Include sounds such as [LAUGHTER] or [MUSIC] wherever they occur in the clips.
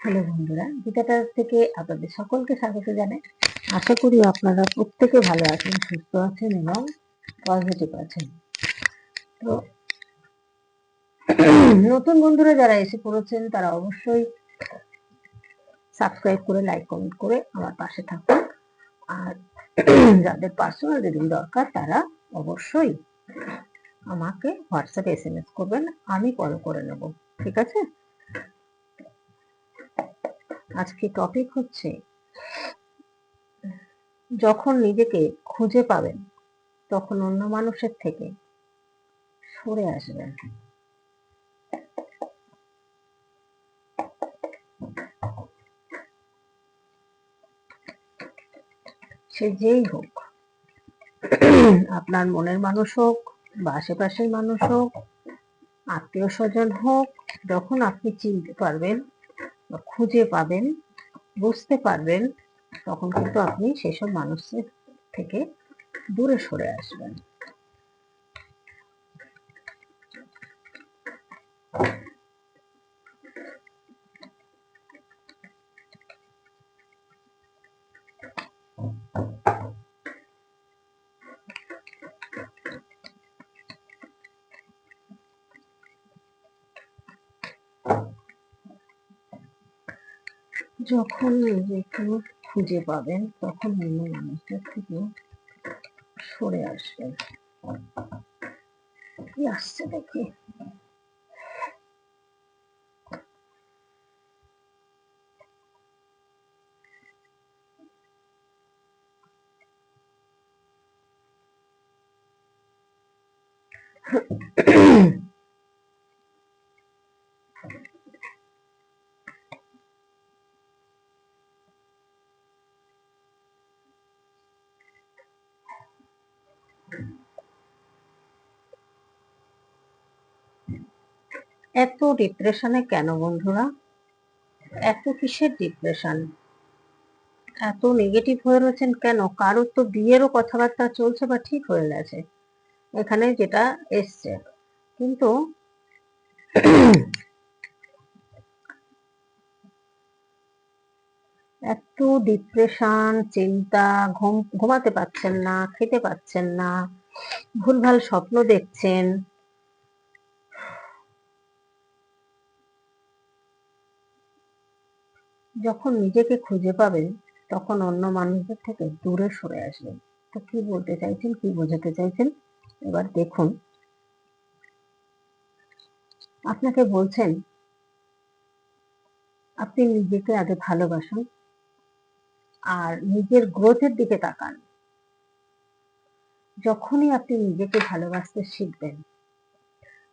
Hello বন্ধুরা গীতাটা থেকে আপনাদের সকলকে স্বাগত জানাই। আশা করি আপনারা প্রত্যেকে ভালো আছেন, সুস্থ আছেন এবং পজিটিভ আছেন। তো, নতুন বন্ধুরা যারা এসে পড়েছেন, তারা অবশ্যই সাবস্ক্রাইব করে লাইক কমেন্ট করে আমার পাশে থাকুন। আর যাদের পার্সোনাল রিডিং দরকার, তারা অবশ্যই আমাকে হোয়াটসঅ্যাপে এস এম এস করবেন, আমি কল করে নেব। ঠিক আছে? আজকে টপিক হচ্ছে, যখন নিজেকে খুঁজে পাবেন, তখন অন্য মানুষের থেকে সরে আসবেন। সে যেই হোক, আপনার মনের মানুষ হোক বা আশেপাশের মানুষ হোক, আত্মীয় স্বজন হোক, যখন আপনি চিনতে পারবেন বা খুঁজে পাবেন বুঝতে পারবেন তখন কিন্তু আপনি সেসব মানুষের থেকে দূরে সরে আসবেন। যখন নিজেকে খুঁজে পাবেন তখন অন্য মানুষদের থেকে সরে আসবেন কি আসছে দেখি। এত ডিপ্রেশনে কেন বন্ধুরা? এত কিসের ডিপ্রেশন এত নেগেটিভ হয়ে রয়েছেন কেন? কারোর তো বিয়েরও কথাবার্তা চলছে বা ঠিক হয়ে গেছে। এখানে যেটা এসছে। কিন্তু এত ডিপ্রেশন চিন্তা, ঘুম, ঘুমাতে পারছেন না, খেতে পাচ্ছেন না, ভুলভাল স্বপ্ন দেখছেন যখন নিজেকে খুঁজে পাবেন তখন অন্য মানুষদের থেকে দূরে সরে আসবেন তো কি বলতে চাইছেন, কি বোঝাতে চাইছেন? এবার দেখুন। আপনাকে বলছেন, আপনি নিজেকে আগে ভালোবাসুন আর নিজের গ্রোথের দিকে তাকান। যখনই আপনি নিজেকে ভালোবাসতে শিখবেন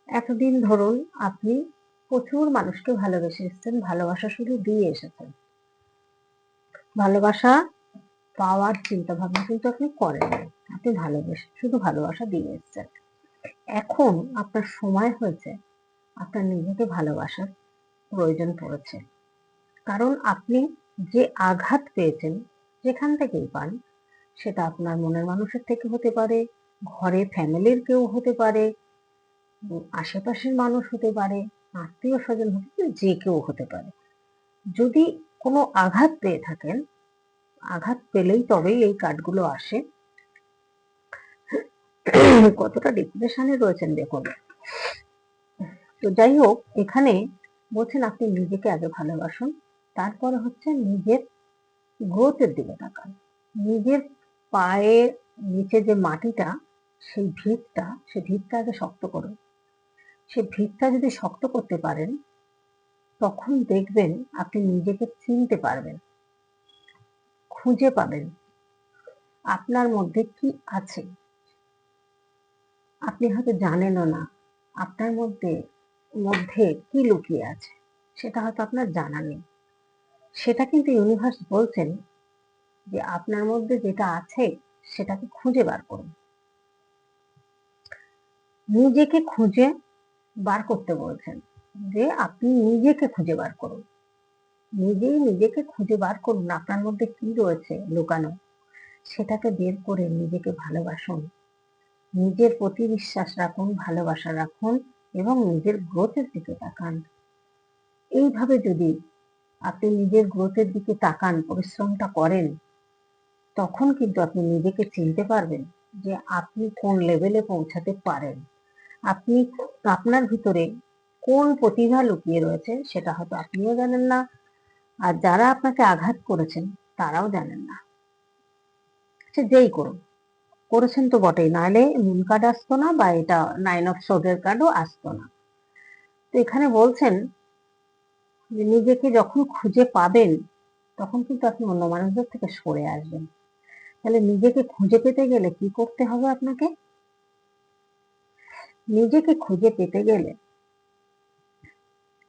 এতদিন ধরুন আপনি প্রচুর মানুষকে ভালোবেসে এসেছেন ভালোবাসা শুধু দিয়ে এসেছেন। ভালোবাসা পাওয়ার চিন্তা ভাবনা কিন্তু আপনি করেন আপনি ভালোবেসে, শুধু ভালোবাসা দিয়ে এসেছেন। এখন আপনার সময় হয়েছে, আপনার নিজেকে ভালোবাসার প্রয়োজন পড়েছে। কারণ আপনি যে আঘাত পেয়েছেন, যেখান থেকেই পান, সেটা আপনার মনের মানুষের থেকে হতে পারে, ঘরে ফ্যামিলির কেউ হতে পারে, আশেপাশের মানুষ হতে পারে আত্মীয় স্বজন হতে যে কেউ হতে পারে। যদি কোনো আঘাত পেয়ে থাকেন, আঘাত পেলেই তবেই এই কার্ডগুলো আসে। কতটা ডিপ্রেশনে রয়েছেন দেখুন। তো যাই হোক, এখানে বলছেন আপনি নিজেকে আগে ভালোবাসুন, তারপরে হচ্ছে নিজের গ্রোথের দিকে তাকান। নিজের পায়ের নিচে যে মাটিটা, সেই ভিতটা সেই ভিতটা আগে শক্ত করুন। সে ভিতটা যদি শক্ত করতে পারেন, তখন দেখবেন আপনি নিজেকে চিনতে পারবেন। খুঁজে পাবেন আপনার মধ্যে কি আছে। আপনি হয়তো জানেনও না আপনার মধ্যে মধ্যে কি লুকিয়ে আছে, সেটা হয়তো আপনার জানা নেই। সেটা কিন্তু ইউনিভার্স বলছেন যে আপনার মধ্যে যেটা আছে সেটাকে খুঁজে বার করুন। নিজেকে খুঁজে বার করতে বলছেন যে আপনি নিজেকে খুঁজে বার করুন। নিজেই নিজেকে খুঁজে বার করুন, আপনার মধ্যে কি রয়েছে লুকানো? সেটাকে বের করে নিজেকে ভালোবাসুন। নিজের প্রতি বিশ্বাস রাখুন, ভালোবাসা রাখুন এবং নিজের গ্রোথের দিকে তাকান। এইভাবে যদি আপনি নিজের গ্রোথের দিকে তাকান, পরিশ্রমটা করেন, তখন কিন্তু আপনি নিজেকে চিনতে পারবেন যে আপনি কোন লেভেলে পৌঁছাতে পারেন। আপনি আপনার ভিতরে কোন প্রতিভা লুকিয়ে রয়েছে সেটা হয়তো আপনিও জানেন না। আর যারা আপনাকে আঘাত করেছেন, তারাও জানেন না। সে যেই করুন। করেছেন তো বটেই, নাহলে মুন কার্ড আসতো না বা এটা নাইন অফ সোডের কার্ডও আসতো না। তো এখানে বলছেন যে নিজেকে যখন খুঁজে পাবেন, তখন কিন্তু আপনি অন্য মানুষদের থেকে সরে আসবেন। তাহলে নিজেকে খুঁজে পেতে গেলে কি করতে হবে আপনাকে? নিজেকে খুঁজে পেতে গেলে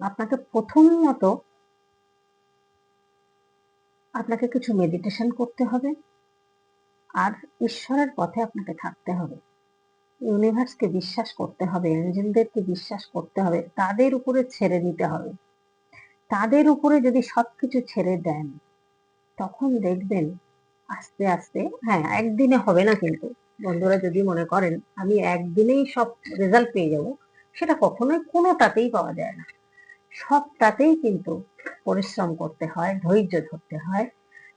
আপনাকে প্রথমত আপনাকে কিছু মেডিটেশন করতে হবে আর ঈশ্বরের পথে আপনাকে থাকতে হবে। ইউনিভার্সকে বিশ্বাস করতে হবে এঞ্জেলদেরকে বিশ্বাস করতে হবে, তাদের উপরে ছেড়ে দিতে হবে। তাদের উপরে যদি সবকিছু ছেড়ে দেন, তখন দেখবেন আস্তে আস্তে হ্যাঁ একদিনে হবে না কিন্তু। বন্ধুরা যদি মনে করেন, আমি একদিনেই সব রেজাল্ট পেয়ে যাব, সেটা কখনোই কোনোটাতেই পাওয়া যায় না। সবটাতেই কিন্তু পরিশ্রম করতে হয়, ধৈর্য ধরতে হয়।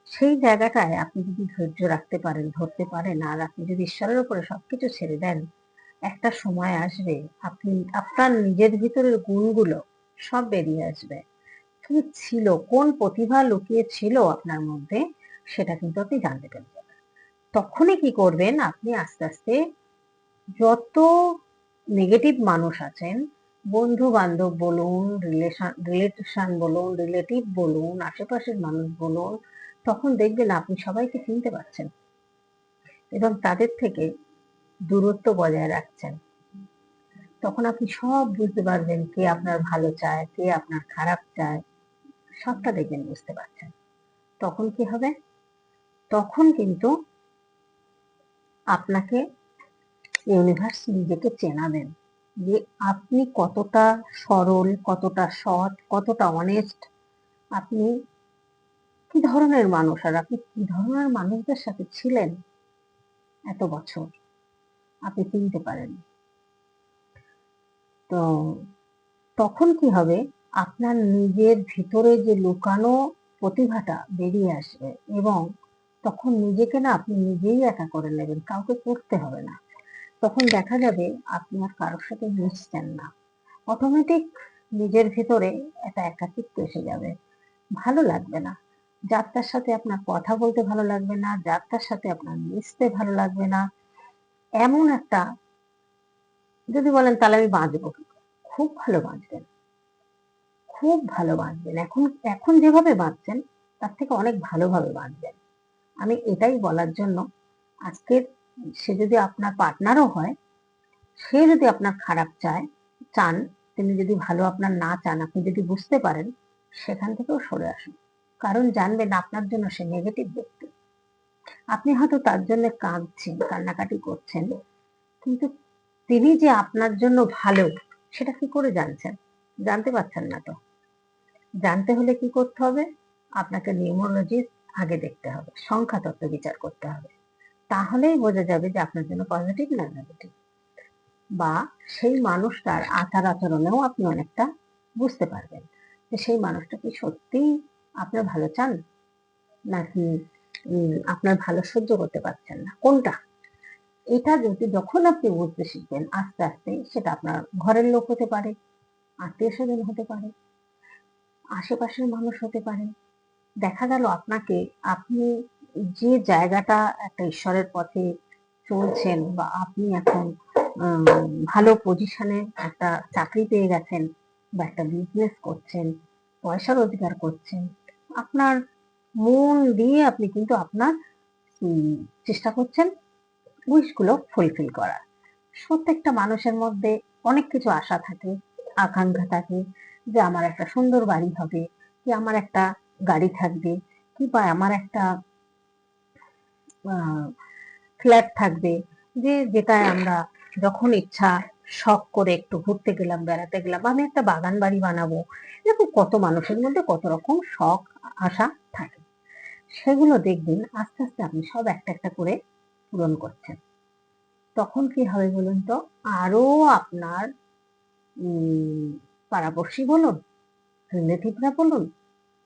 সেই জায়গাটায় আপনি যদি ধৈর্য রাখতে পারেন, ধরতে পারেন, আর আপনি যদি ঈশ্বরের উপরে সবকিছু ছেড়ে দেন, একটা সময় আসবে, আপনি, আপনার নিজের ভিতরের গুণগুলো সব বেরিয়ে আসবে। কি ছিল, কোন প্রতিভা লুকিয়ে ছিল আপনার মধ্যে, সেটা কিন্তু আপনি জানতে পেরে যাবেন তখনই কি করবেন? আপনি আস্তে আস্তে যত নেগেটিভ মানুষ আছেন বন্ধু বান্ধব বলুন রিলেশন রিলেশন বলুন রিলেটিভ বলুন, আশেপাশের মানুষ বলুন, তখন দেখবেন আপনি সবাইকে চিনতে পারছেন এবং তাদের থেকে দূরত্ব বজায় রাখছেন। তখন আপনি সব বুঝতে পারবেন কে আপনার ভালো চায়, কে আপনার খারাপ চায়, সবটা দেখবেন বুঝতে পারছেন। তখন কি হবে? তখন কিন্তু আপনাকে ইউনিভার্স নিজেকে চেনাবেন যে আপনি কতটা সরল, কতটা সৎ, কতটা অনেস্ট আপনি কি ধরনের মানুষ আর আপনি কি ধরনের মানুষদের সাথে ছিলেন এত বছর? আপনি চিনতে পারেন। তো তখন কি হবে? আপনার নিজের ভিতরে যে লুকানো প্রতিভাটা বেরিয়ে আসবে এবং তখন নিজেকে না আপনি নিজেই একা করে নেবেন, কাউকে করতে হবে না। তখন দেখা যাবে আপনি আর কারোর সাথে মিশছেন না। অটোমেটিক নিজের ভিতরে একটা একাকিত্ব এসে যাবে। ভালো লাগবে না। যাত্রার সাথে আপনার কথা বলতে ভালো লাগবে না, যাত্রার সাথে আপনার মিশতে ভালো লাগবে না। এমন একটা, যদি বলেন তাহলে আমি বাঁচবো খুব ভালো বাঁচবেন। খুব ভালো বাঁচবেন। এখন এখন যেভাবে বাঁচছেন, তার থেকে অনেক ভালোভাবে বাঁচবেন। আমি এটাই বলার জন্য আজকের সে যদি আপনার পার্টনারও হয়, সে যদি আপনার খারাপ চায়, চান, তিনি যদি ভালো আপনার না চান, আপনি যদি বুঝতে পারেন, সেখান থেকেও সরে আসুন। কারণ জানবেন আপনার জন্য সে নেগেটিভ ব্যক্তি। আপনি হয়তো তার জন্য কাঁদছেন, কান্নাকাটি করছেন, কিন্তু তিনি যে আপনার জন্য ভালো, সেটা কি করে জানছেন? জানতে পারছেন না তো। জানতে হলে কি করতে হবে? আপনাকে নিউমোলজি আগে দেখতে হবে সংখ্যা তত্ত্ব বিচার করতে হবে। তাহলেই বোঝা যাবে যে আপনার জন্য পজিটিভ না নেগেটিভ বা সেই মানুষটার আচার আচরণেও আপনি অনেকটা বুঝতে পারবেন যে সেই মানুষটা কি সত্যিই আপনার ভালো চান? নাকি আপনার ভালো সহ্য করতে পারছেন না? কোনটা? এটা যদি যখন আপনি বুঝতে শিখবেন, আস্তে আস্তে সেটা আপনার ঘরের লোক হতে পারে, আত্মীয় স্বজন হতে পারে, আশেপাশের মানুষ হতে পারে দেখা গেল আপনাকে আপনি যে জায়গাটা একটা ঈশ্বরের পথে চলছেন বা আপনি এখন ভালো পজিশনে একটা চাকরি পেয়ে গেছেন বা একটা বিজনেস করছেন পয়সা রোজগার করছেন, আপনার মন দিয়ে আপনি কিন্তু আপনার চেষ্টা করছেন উইশগুলো ফুলফিল করার। প্রত্যেকটা মানুষের মধ্যে অনেক কিছু আশা থাকে, আকাঙ্ক্ষা থাকে যে আমার একটা সুন্দর বাড়ি হবে কি আমার একটা গাড়ি থাকবে কি বা আমার একটা ফ্ল্যাট থাকবে যে, যেটায় আমরা যখন ইচ্ছা শখ করে একটু ঘুরতে গেলাম, বেড়াতে গেলাম, আমি একটা বাগান বাড়ি বানাবো। এরকম কত মানুষের মধ্যে কত রকম শখ, আশা থাকে। সেগুলো দেখবেন আস্তে আস্তে আপনি সব একটা একটা করে পূরণ করছেন। তখন কি হবে বলুন তো? আরও আপনার পাড়াপড়শি বলুন রিলেটিভরা বলুন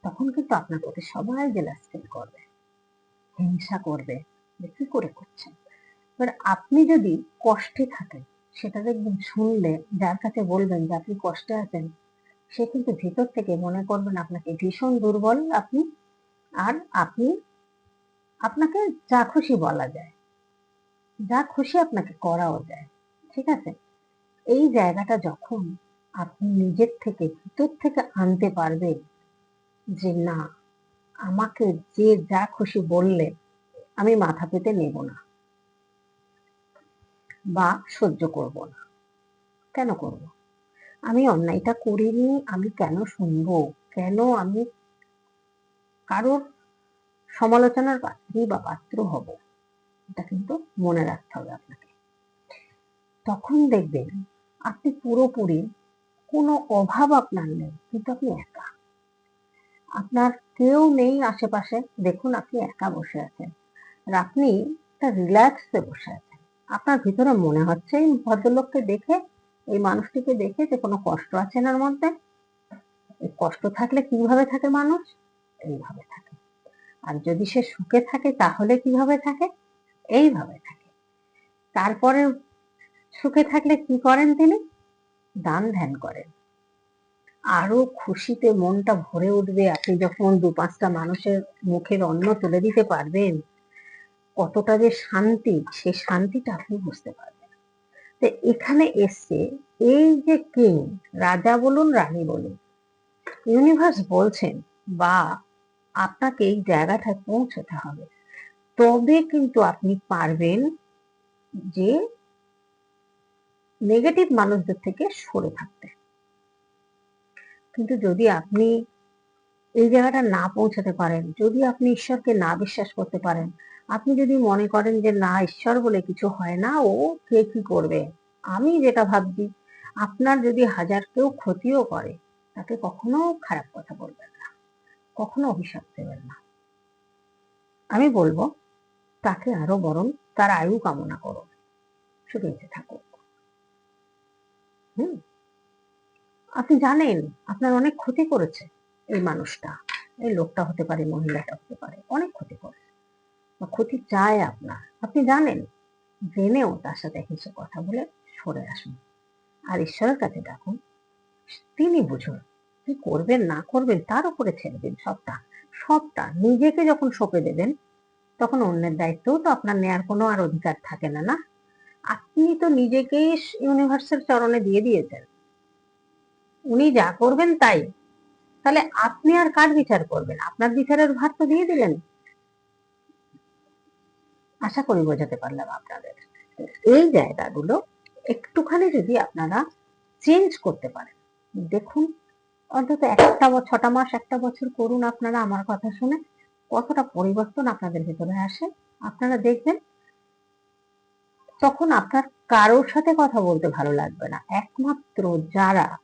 তখন কিন্তু আপনার প্রতি সবাই জেলাস ফিল করবে। হিংসা করবে যে কি করে করছেন? এবার আপনি যদি কষ্টে থাকেন, সেটা দেখবেন শুনলে যার কাছে বলবেন যে আপনি কষ্টে আছেন, সে কিন্তু ভিতর থেকে মনে করবেন আপনাকে ভীষণ দুর্বল আপনি, আর আপনি, আপনাকে যা খুশি বলা যায়, যা খুশি আপনাকে করাও যায়, ঠিক আছে? এই জায়গাটা যখন আপনি নিজের থেকে, ভিতর থেকে আনতে পারবেন যে না, আমাকে যে যা খুশি বললে আমি মাথা পেতে নেব না বা সহ্য করব না। কেন করব? আমি অন্যায়টা করিনি, আমি কেন শুনব? কেন আমি কারোর সমালোচনার পাত্রী বা পাত্র হব? এটা কিন্তু মনে রাখতে হবে আপনাকে। তখন দেখবেন আপনি পুরোপুরি কোনো অভাব আপনার নেই, কিন্তু আপনি একা। আপনার কেউ নেই আশেপাশে, দেখুন আপনি একা বসে আছেন। আর আপনি একটা রিল্যাক্সে বসে আছেন। আপনার ভিতরে মনে হচ্ছে এই ভদ্রলোককে দেখে, এই মানুষটিকে দেখে যে কোনো কষ্ট আছে এনার মধ্যে? এই কষ্ট থাকলে কীভাবে থাকে মানুষ? এইভাবে থাকে। আর যদি সে সুখে থাকে, তাহলে কীভাবে থাকে? এইভাবে থাকে। তারপরে সুখে থাকলে কি করেন তিনি? দান ধ্যান করেন। আরও খুশিতে মনটা ভরে উঠবে। আপনি যখন দু পাঁচটা মানুষের মুখের অন্ন তুলে দিতে পারবেন, কতটা যে শান্তি সেই শান্তিটা আপনি বুঝতে পারবেন। তো এখানে এসছে, এই যে কিং রাজা বলুন, রানী বলুন ইউনিভার্স বলছেন, বা আপনাকে এই জায়গাটায় পৌঁছতে হবে। তবে কিন্তু আপনি পারবেন যে নেগেটিভ মানুষদের থেকে সরে থাকতে। কিন্তু যদি আপনি এই জায়গাটা না পৌঁছাতে পারেন, যদি আপনি ঈশ্বরকে না বিশ্বাস করতে পারেন, আপনি যদি মনে করেন যে না, ঈশ্বর বলে কিছু হয় না, ও কে কি করবে? আমি যেটা ভাবছি, আপনার যদি হাজার কেউ ক্ষতিও করে, তাকে কখনো খারাপ কথা বলবেন না, কখনো অভিশাপ দেবেন না। আমি বলব, তাকে আরও বরং তার আয়ু কামনা করো সে বেঁচে থাকুক। হুম? আপনি জানেন, আপনার অনেক ক্ষতি করেছে এই মানুষটা। এই লোকটা হতে পারে, মহিলাটা হতে পারে, অনেক ক্ষতি করে বা ক্ষতি চায় আপনার। আপনি জানেন, জেনেও তার সাথে হেসে কথা বলে সরে আসুন। আর ঈশ্বরের কাছে ডাকুন, তিনি বুঝুন, কি করবেন, না করবেন, তার উপরে ছেড়ে দিন সবটা। সবটা। নিজেকে যখন সঁপে দেবেন, তখন অন্যের দায়িত্বও তো আপনার নেয়ার কোনো আর অধিকার থাকে না না? আপনি তো নিজেকেই ইউনিভার্সের চরণে দিয়ে দিয়েছেন। উনি যা করবেন তাই। তাহলে আপনি আর কার বিচার করবেন? আপনার বিচারের ভার তো দিয়ে দিলেন। আশা করি বোঝাতে পারলাম আপনাদের। এই জায়গাগুলো একটুখানি যদি আপনারা চেঞ্জ করতে পারেন। দেখুন, অন্তত একটা ছটা মাস, একটা বছর করুন আপনারা আমার কথা শুনে। কতটা পরিবর্তন আপনাদের ভেতরে আসে, আপনারা দেখবেন। তখন আপনার কারোর সাথে কথা বলতে ভালো লাগবে না। একমাত্র যারা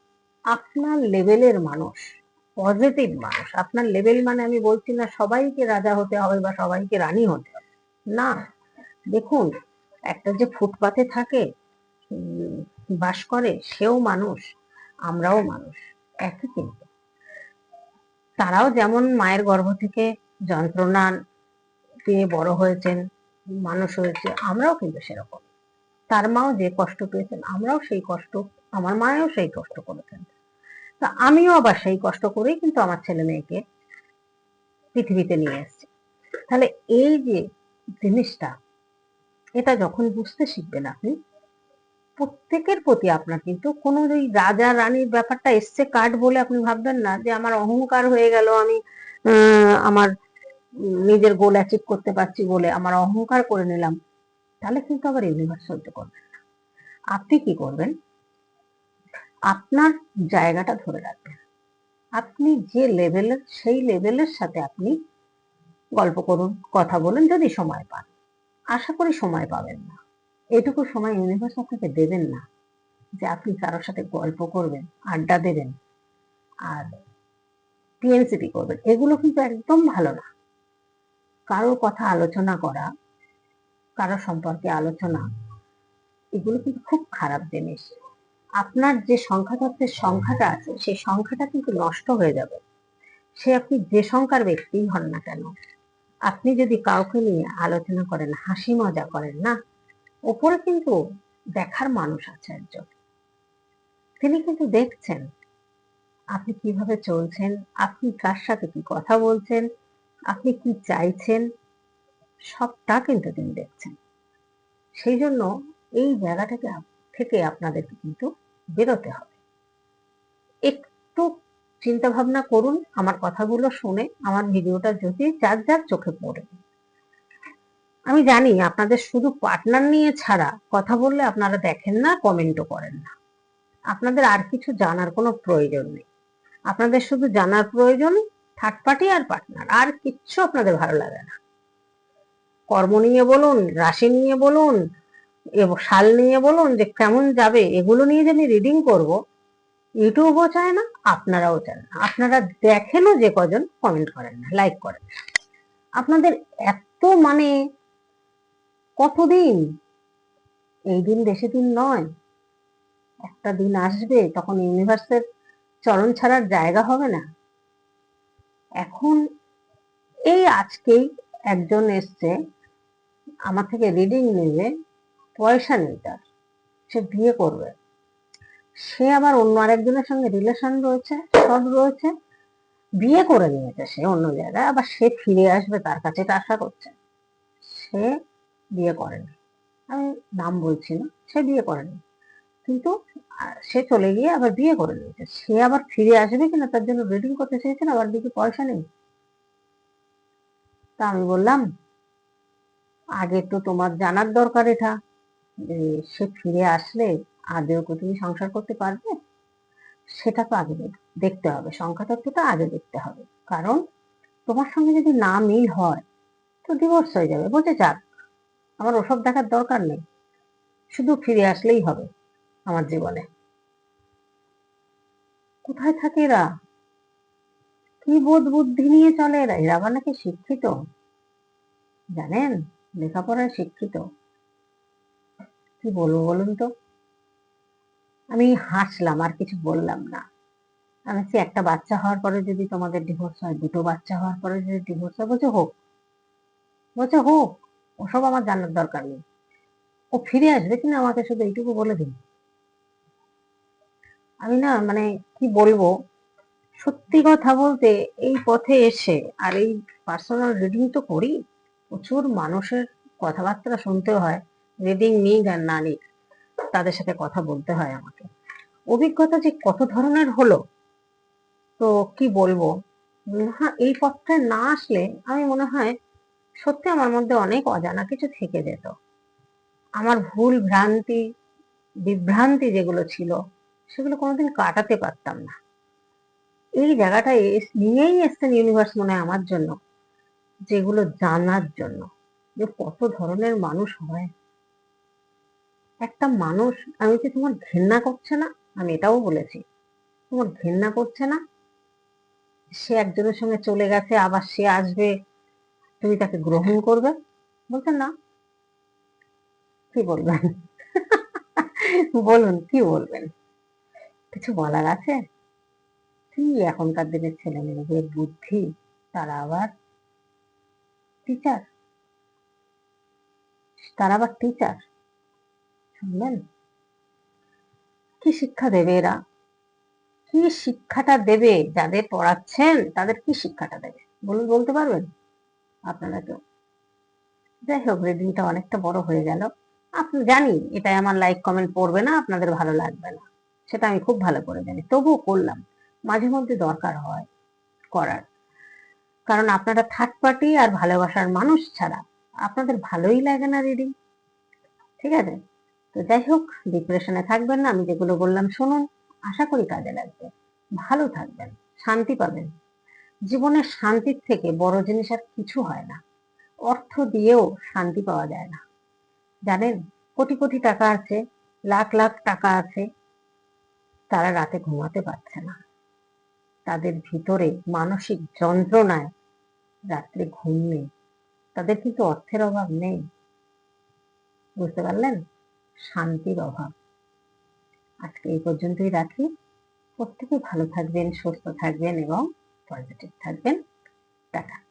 আপনার লেভেলের মানুষ পজিটিভ মানুষ। আপনার লেভেল মানে আমি বলছি না সবাইকে রাজা হতে হবে বা সবাইকে রানী হতে হবে। না, দেখুন, একটা যে ফুটপাতে থাকে বাস করে, সেও মানুষ, আমরাও মানুষ, একই কিন্তু। তারাও যেমন মায়ের গর্ভ থেকে যন্ত্রণা পেয়ে বড় হয়েছেন, মানুষ হয়েছে, আমরাও কিন্তু সেরকম। তার মাও যে কষ্ট পেয়েছেন, আমরাও সেই কষ্ট, আমার মায়েও সেই কষ্ট করেছেন। তা আমিও আবার সেই কষ্ট করেই কিন্তু আমার ছেলে মেয়েকে পৃথিবীতে নিয়ে এসেছি। তাহলে এই যে জিনিসটা, এটা যখন বুঝতে শিখবেন আপনি, প্রত্যেকের প্রতি আপনার কিন্তু কোনো ওই রাজা রানীর ব্যাপারটা এসছে কার্ড বলে আপনি ভাববেন না, যে আমার অহংকার হয়ে গেল, আমি আমার নিজের গোল অ্যাচিভ করতে পারছি বলে আমার অহংকার করে নিলাম, তাহলে কিন্তু আবার ইউনিভার্স সহ্য করবেন আপনি কি করবেন? আপনার জায়গাটা ধরে রাখবেন। আপনি যে লেভেলের সেই লেভেলের সাথে আপনি গল্প করুন, কথা বলুন যদি সময় পান। আশা করি সময় পাবেন না। এটুকু সময় ইউনিভার্স আপনাকে দেবেন না যে আপনি কারোর সাথে গল্প করবেন, আড্ডা দেবেন আর পিএনসিপি করবেন। এগুলো কিন্তু একদম ভালো না। কারোর কথা আলোচনা করা কারও সম্পর্কে আলোচনা, এগুলো কিন্তু খুব খারাপ জিনিস। আপনার যে সংখ্যা তত্ত্বের সংখ্যাটা আছে, সেই সংখ্যাটা কিন্তু নষ্ট হয়ে যাবে। সে আপনি যে সংখ্যার ব্যক্তিই হন না কেন? আপনি যদি কাউকে নিয়ে আলোচনা করেন, হাসি মজা করেন, না? ওপরে কিন্তু দেখার মানুষ আছে একজন। তিনি কিন্তু দেখছেন আপনি কীভাবে চলছেন, আপনি কার সাথে কি কথা বলছেন, আপনি কি চাইছেন, সবটা কিন্তু তিনি দেখছেন। সেই জন্য এই জায়গাটাকে থেকে আপনাদেরকে কিন্তু বেরোতে হবে। একটু চিন্তা ভাবনা করুন, আমার কথাগুলো শুনে, আমার ভিডিওটা যদি যার যার চোখে পড়ে। আমি জানি আপনাদের শুধু পার্টনার নিয়ে ছাড়া কথা বললে আপনারা দেখেন না কমেন্টও করেন না। আপনাদের আর কিছু জানার কোনো প্রয়োজন নেই। আপনাদের শুধু জানার প্রয়োজন থার্ড পার্টি আর পার্টনার আর কিচ্ছু আপনাদের ভালো লাগে না। কর্ম নিয়ে বলুন, রাশি নিয়ে বলুন সাল নিয়ে বলুন যে কেমন যাবে, এগুলো নিয়ে যে আমি রিডিং করব, ইউটিউবও চায় না, আপনারাও চান না। আপনারা দেখেনও যে কজন কমেন্ট করেন না লাইক করেন না। আপনাদের এত মানে কতদিন? এই দিন বেশি দিন নয়, একটা দিন আসবে, তখন ইউনিভার্সের চরণ ছাড়ার জায়গা হবে না। এখন এই আজকেই একজন এসছে, আমার থেকে রিডিং নেবে পয়সা নেই তার। সে বিয়ে করবে। সে আবার অন্য আরেকজনের সঙ্গে রিলেশন রয়েছে, সব রয়েছে। বিয়ে করে নিয়েছে সে অন্য জায়গায়, আবার সে ফিরে আসবে তার কাছে এটা আশা করছে। সে বিয়ে করেনি। আমি নাম বলছি না, সে বিয়ে করেনি। কিন্তু সে চলে গিয়ে আবার বিয়ে করে নিয়েছে। সে আবার ফিরে আসবে কিনা তার জন্য রিডিং করতে চেয়েছেন আবার দিকে পয়সা নেই। তা আমি বললাম, আগে তো তোমার জানার দরকার এটা। সে ফিরে আসলে আদেও কি তুমি সংসার করতে পারবে? সেটা তো আগে দেখতে হবে। সংখ্যা তত্ত্বটা আগে দেখতে হবে। কারণ তোমার সঙ্গে যদি না মিল হয়, তো ডিভোর্স হয়ে যাবে। বলছে যাক। আমার ওসব দেখার দরকার নেই। শুধু ফিরে আসলেই হবে আমার জীবনে। কোথায় থাকে এরা? কি বোধ বুদ্ধি নিয়ে চলে এরা? এরা আবার নাকি শিক্ষিত? জানেন? লেখাপড়ায় শিক্ষিত। কি বলব বলুন তো? আমি হাসলাম আর কিছু বললাম না। আমি বলছি, একটা বাচ্চা হওয়ার পরে যদি তোমাদের ডিভোর্স হয় দুটো বাচ্চা হওয়ার পরে যদি ডিভোর্স হয় বলছে হোক বলছে হোক ওসব আমার জানার দরকার নেই। ও ফিরে আসবে কিনা আমাকে শুধু এইটুকু বলে দিন। আমি না মানে কি বলব? সত্যি কথা বলতে এই পথে এসে আর এই পার্সোনাল রিডিং তো করি প্রচুর মানুষের কথাবার্তা শুনতে হয়। রিডিং নিক আর না নিক তাদের সাথে কথা বলতে হয় আমাকে। অভিজ্ঞতা যে কত ধরনের হলো, তো কি বলব? হ্যাঁ এই পথটায় না আসলে আমি মনে হয় সত্যি আমার মধ্যে অনেক অজানা কিছু থেকে যেত। আমার ভুল ভ্রান্তি, বিভ্রান্তি যেগুলো ছিল, সেগুলো কোনোদিন কাটাতে পারতাম না। এই জায়গাটায় এস- নিয়েই এসছেন ইউনিভার্স মনে হয় আমার জন্য, যেগুলো জানার জন্য, যে কত ধরনের মানুষ হয়। একটা মানুষ, আমি কি তোমার ঘেন্না করছে না? আমি এটাও বলেছি। তোমার ঘেন্না করছে না? সে একজনের সঙ্গে চলে গেছে, আবার সে আসবে, তুমি তাকে গ্রহণ করবে? বলছে, না। কি বলবেন? [LAUGHS] বলুন, কি বলবেন? কিছু বলার আছে? কি এখনকার দিনের ছেলে মেয়েদের বুদ্ধি? তারা আবার টিচার তারা আবার টিচার শুনলেন? কি শিক্ষা দেবে এরা? কি শিক্ষাটা দেবে? যাদের পড়াচ্ছেন, তাদের কি শিক্ষাটা দেবে? বলুন, বলতে পারবেন? আপনারা কেউ যাই হোক রিডিংটা অনেকটা বড় হয়ে গেল। আপনি জানি, এটাই আমার লাইক কমেন্ট পড়বে না, আপনাদের ভালো লাগবে না। সেটা আমি খুব ভালো করে জানি। তবুও করলাম। মাঝে মধ্যে দরকার হয় করার। কারণ আপনারা থার্ড পার্টি আর ভালোবাসার মানুষ ছাড়া আপনাদের ভালোই লাগে না রিডিং ঠিক আছে? তো যাই হোক ডিপ্রেশনে থাকবেন না। আমি যেগুলো বললাম শুনুন। আশা করি কাজে লাগবে। ভালো থাকবেন, শান্তি পাবেন। জীবনের শান্তির থেকে বড় জিনিস আর কিছু হয় না। অর্থ দিয়েও শান্তি পাওয়া যায় না। জানেন, কোটি কোটি টাকা আছে, লাখ লাখ টাকা আছে। তারা রাতে ঘুমাতে পারছে না। তাদের ভিতরে মানসিক যন্ত্রণায় রাত্রে ঘুম নেই। তাদের কিন্তু অর্থের অভাব নেই। বুঝতে পারলেন? শান্তির অভাব। আজকে এই পর্যন্তই রাখি। প্রত্যেকে ভালো থাকবেন, সুস্থ থাকবেন এবং পজিটিভ থাকবেন। টাটা।